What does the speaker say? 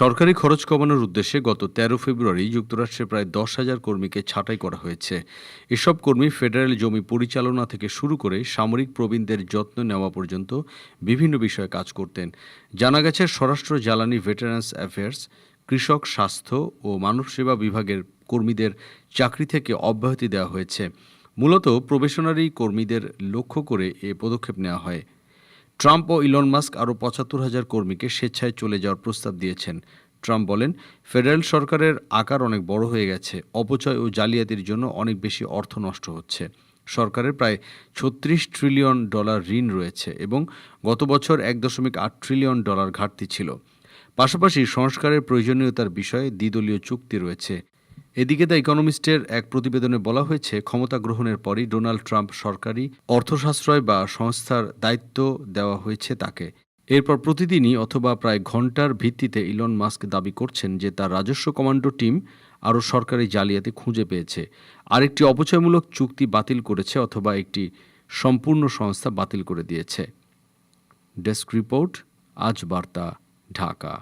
সরকারি খরচ কমানোর উদ্দেশ্যে গত তেরো ফেব্রুয়ারি যুক্তরাষ্ট্রে প্রায় দশ হাজার কর্মীকে ছাঁটাই করা হয়েছে। এসব কর্মী ফেডারেল জমি পরিচালনা থেকে শুরু করে সামরিক প্রবীণদের যত্ন নেওয়া পর্যন্ত বিভিন্ন বিষয়ে কাজ করতেন। জানা গেছে, স্বরাষ্ট্র জ্বালানি ভেটারান্স অ্যাফেয়ার্স, কৃষক স্বাস্থ্য ও মানব সেবা বিভাগের কর্মীদের চাকরি থেকে অব্যাহতি দেওয়া হয়েছে। মূলত প্রবেশনারি কর্মীদের লক্ষ্য করে এ পদক্ষেপ নেওয়া হয়। ট্রাম্প ও ইলন মাস্ক আরও পঁচাত্তর হাজার কর্মীকে স্বেচ্ছায় চলে যাওয়ার প্রস্তাব দিয়েছেন। ট্রাম্প বলেন, ফেডারেল সরকারের আকার অনেক বড় হয়ে গেছে। অপচয় ও জালিয়াতির জন্য অনেক বেশি অর্থ নষ্ট হচ্ছে। সরকারের প্রায় ছত্রিশ ট্রিলিয়ন ডলার ঋণ রয়েছে এবং গত বছর এক দশমিক আট ট্রিলিয়ন ডলার ঘাটতি ছিল। পাশাপাশি সংস্কারের প্রয়োজনীয়তার বিষয়ে দ্বিদলীয় চুক্তি রয়েছে। এদিকে দ্য ইকোনমিস্টের এক প্রতিবেদনে বলা হয়েছে, ক্ষমতা গ্রহণের পরই ডোনাল্ড ট্রাম্প সরকারি অর্থসাশ্রয় বা সংস্থার দায়িত্ব দেওয়া হয়েছে তাকে। এরপর প্রতিদিনই অথবা প্রায় ঘণ্টার ভিত্তিতে ইলন মাস্ক দাবি করছেন যে তার রাজস্ব কমান্ডো টিম আরও সরকারি জালিয়াতি খুঁজে পেয়েছে। আরেকটি অপচয়মূলক চুক্তি বাতিল করেছে অথবা একটি সম্পূর্ণ সংস্থা বাতিল করে দিয়েছে। ডেস্ক রিপোর্ট, আজ বার্তা, ঢাকা।